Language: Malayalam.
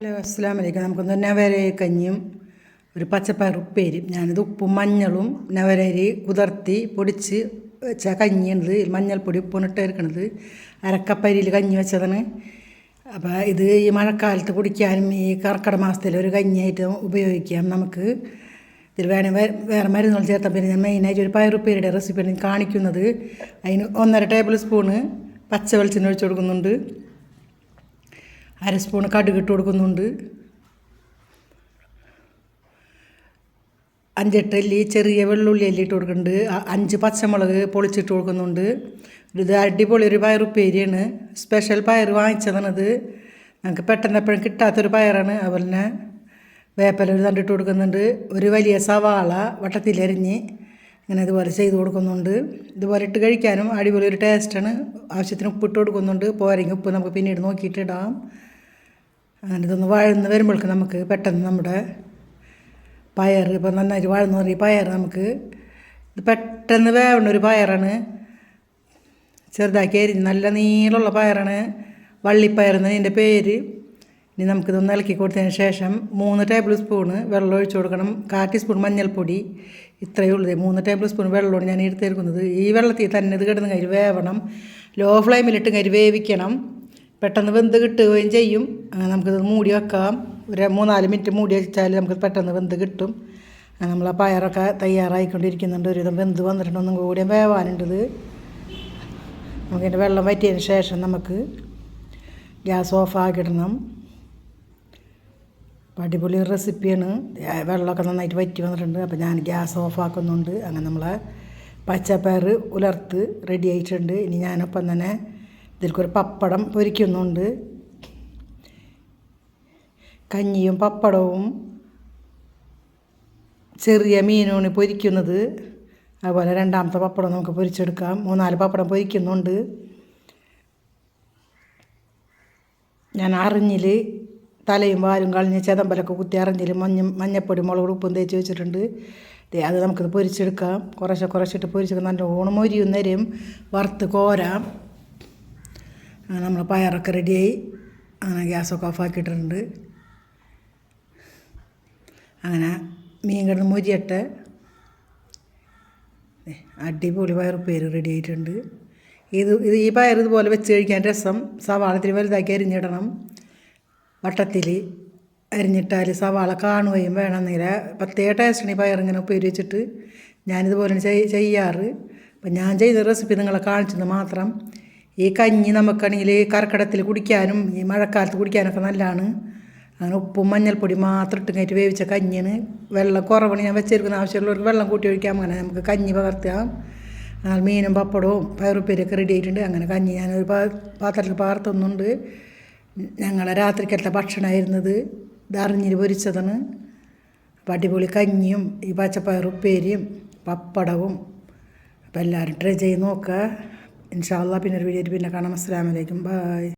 ഹലോ അസ്സാം വലൈക്കും നമുക്കൊന്ന് നവര കഞ്ഞിയും ഒരു പച്ചപ്പറുപ്പേരും ഞാനിത് ഉപ്പും മഞ്ഞളും നവരരി കുതിർത്തി പൊടിച്ച് വെച്ച കഞ്ഞിയുണ്ട് മഞ്ഞൾപ്പൊടി ഉപ്പിട്ട് എടുക്കണത്. അരക്കപ്പരിയിൽ കഞ്ഞി വെച്ചതാണ്. അപ്പോൾ ഇത് ഈ മഴക്കാലത്ത് കുടിക്കാനും ഈ കർക്കിടക മാസത്തിൽ ഒരു കഞ്ഞിയായിട്ട് ഉപയോഗിക്കാം നമുക്ക്. ഇതിൽ വേണേൽ വേറെ മരുന്നുകൾ ചേർത്താൽ പിന്നെ ഞാൻ മെയിനായിട്ട് ഒരു പയറുപ്പേരിയുടെ റെസിപ്പിയാണ് കാണിക്കുന്നത്. അതിന് ഒന്നര ടേബിൾ സ്പൂണ് പച്ച വെളിച്ചെണ്ണ ഒഴിച്ചു കൊടുക്കുന്നുണ്ട്. അര സ്പൂൺ കടുക് ഇട്ട് കൊടുക്കുന്നുണ്ട്. അഞ്ചെട്ട് അല്ലി ചെറിയ വെള്ളുള്ളി അല്ലി ഇട്ട് കൊടുക്കുന്നുണ്ട്. അഞ്ച് പച്ചമുളക് പൊളിച്ചിട്ട് കൊടുക്കുന്നുണ്ട്. ഇത് അടിപൊളി ഒരു പയർ ഉപ്പേരിയാണ്. സ്പെഷ്യൽ പയർ വാങ്ങിച്ചതാണത്. ഞങ്ങൾക്ക് പെട്ടെന്ന് എപ്പോഴും കിട്ടാത്തൊരു പയറാണ്. അതുപോലെ തന്നെ വേപ്പല ഒരു തണ്ടിട്ട് കൊടുക്കുന്നുണ്ട്. ഒരു വലിയ സവാള വട്ടത്തിലരിഞ്ഞ് ഇങ്ങനെ ഇതുപോലെ ചെയ്ത് കൊടുക്കുന്നുണ്ട്. ഇതുപോലെ ഇട്ട് കഴിക്കാനും അടിപൊളി ഒരു ടേസ്റ്റാണ് ആവശ്യത്തിന് ഉപ്പിട്ട് കൊടുക്കുന്നുണ്ട്. പോരെങ്കിൽ ഉപ്പ് നമുക്ക് പിന്നീട് നോക്കിയിട്ട് ഇടാം. അങ്ങനെ ഇതൊന്ന് വഴന്ന് വരുമ്പോഴേക്ക് നമുക്ക് പെട്ടെന്ന് നമ്മുടെ പയർ ഇപ്പം നന്നായിട്ട് വഴന്ന് പറഞ്ഞ പയർ നമുക്ക് ഇത് പെട്ടെന്ന് വേവണ ഒരു പയറാണ്. ചെറുതാക്കി അരിഞ്ഞ് നല്ല നീളമുള്ള പയറാണ്. വള്ളിപ്പയർ എന്നാണ് ഇതിന്റെ പേര്. ഇനി നമുക്കിതൊന്ന് ഇളക്കി കൊടുത്തതിന് ശേഷം മൂന്ന് ടേബിൾ സ്പൂണ് വെള്ളം ഒഴിച്ചു കൊടുക്കണം. കാ ടീസ്പൂൺ മഞ്ഞൾപ്പൊടി. ഇത്രയേ ഉള്ളൂ. മൂന്ന് ടേബിൾ സ്പൂൺ വെള്ളമാണ് ഞാൻ എടുത്തേക്കുന്നത് ഈ വെള്ളത്തിൽ തന്നെ ഇത് കിടന്ന് കരി വേവണം. ലോ ഫ്ലെയിമിലിട്ട് കരി വേവിക്കണം. പെട്ടെന്ന് വെന്ത് കിട്ടുകയും ചെയ്യും. നമുക്കിത് മൂടി വെക്കാം. ഒരു മൂന്നാൽ മിനിറ്റ് മൂടി വെച്ചാൽ നമുക്ക് പെട്ടെന്ന് വെന്ത് കിട്ടും. നമ്മൾ ആ പയറൊക്കെ തയ്യാറായിക്കൊണ്ടിരിക്കുന്നുണ്ട്. ഒരുവിധം വെന്ത് വന്നിട്ടുണ്ട്. ഒന്നും കൂടി വേവാനുണ്ടത്. നമുക്കിതിന്റെ വെള്ളം വറ്റിയതിന് ശേഷം നമുക്ക് ഗ്യാസ് ഓഫ് ആക്കിയിടണം അടിപൊളി റെസിപ്പിയാണ്. വെള്ളമൊക്കെ നന്നായിട്ട് വറ്റി വന്നിട്ടുണ്ട്. അപ്പോൾ ഞാൻ ഗ്യാസ് ഓഫ് ആക്കുന്നുണ്ട് അങ്ങനെ നമ്മളെ പച്ചപ്പയർ ഉലർത്ത് റെഡി ആയിട്ടുണ്ട്. ഇനി ഞാനൊപ്പം തന്നെ ഇതിൽക്കൊരു പപ്പടം പൊരിക്കുന്നുണ്ട്. കഞ്ഞിയും പപ്പടവും ചെറിയ മീനുമാണ് പൊരിക്കുന്നത്. അതുപോലെ രണ്ടാമത്തെ പപ്പടം നമുക്ക് പൊരിച്ചെടുക്കാം. മൂന്നാൽ പപ്പടം പൊരിക്കുന്നുണ്ട്. ഞാൻ അറിഞ്ഞിൽ തലയും വാലും കളഞ്ഞ് ചെതമ്പലൊക്കെ കുത്തി അറിഞ്ഞിൽ മഞ്ഞ മഞ്ഞപ്പൊടി മുളക് ഉപ്പും തേച്ച് വെച്ചിട്ടുണ്ട്. അത് നമുക്കിത് പൊരിച്ചെടുക്കാം. കുറേശ്ശെ കുറച്ചിട്ട് പൊരിച്ചെടുക്കാം. നല്ലോണം മൊരിയും നേരം വറുത്ത് കോരാം. അങ്ങനെ നമ്മൾ പയറൊക്കെ റെഡിയായി അങ്ങനെ ഗ്യാസൊക്കെ ഓഫാക്കിയിട്ടുണ്ട് അങ്ങനെ മീൻ കിടന്ന് മൊരിയട്ടെ. അടിപൊളി പയറുപ്പേര് റെഡി ആയിട്ടുണ്ട് ഇത് ഇത് ഈ പയർ ഇതുപോലെ വെച്ച് കഴിക്കാൻ രസം. സവാളത്തിൽ വലുതാക്കി അരിഞ്ഞിടണം. വട്ടത്തിൽ അരിഞ്ഞിട്ടാൽ സവാള കാണുകയും വേണമെന്നില്ല പ്രത്യേക ടേസ്റ്റാണ് ഈ പയർ ഇങ്ങനെ ഉപ്പേരി വെച്ചിട്ട്. ഞാനിതുപോലെ ചെയ്- ചെയ്യാറ്. അപ്പം ഞാൻ ചെയ്ത റെസിപ്പി നിങ്ങളെ കാണിച്ചത് മാത്രം ഈ കഞ്ഞി നമുക്കാണെങ്കിൽ കർക്കിടത്തിൽ കുടിക്കാനും ഈ മഴക്കാലത്ത് കുടിക്കാനൊക്കെ നല്ലതാണ്. അങ്ങനെ ഉപ്പും മഞ്ഞൾപ്പൊടി മാത്രം ഇട്ട് കയറ്റി വേവിച്ച കഞ്ഞിന് വെള്ളം കുറവാണ്. ഞാൻ വെച്ചിരിക്കുന്ന ആവശ്യമുള്ളവർക്ക് വെള്ളം കൂട്ടി ഒഴിക്കാം. അങ്ങനെ നമുക്ക് കഞ്ഞി പകർത്താം. എന്നാൽ മീനും പപ്പടവും പയറുപ്പേരിയൊക്കെ റെഡി ആയിട്ടുണ്ട്. അങ്ങനെ കഞ്ഞി ഞാനൊരു പാ- പാത്രത്തിൽ പകർത്തുന്നുണ്ട് ഞങ്ങളെ രാത്രിക്കത്തെ ഭക്ഷണമായിരുന്നത് ഇത് അറിഞ്ഞിൽ പൊരിച്ചതാണ്. അപ്പോൾ അടിപൊളി കഞ്ഞിയും ഈ പച്ചപ്പയറുപ്പേരിയും പപ്പടവും. അപ്പോൾ എല്ലാവരും ട്രൈ ചെയ്ത് നോക്കുക. ഇൻഷാല്ല പിന്നെ ഒരു വീഡിയോ പിന്നെ കാണാം അസ്സാം വലൈക്കും ബായ്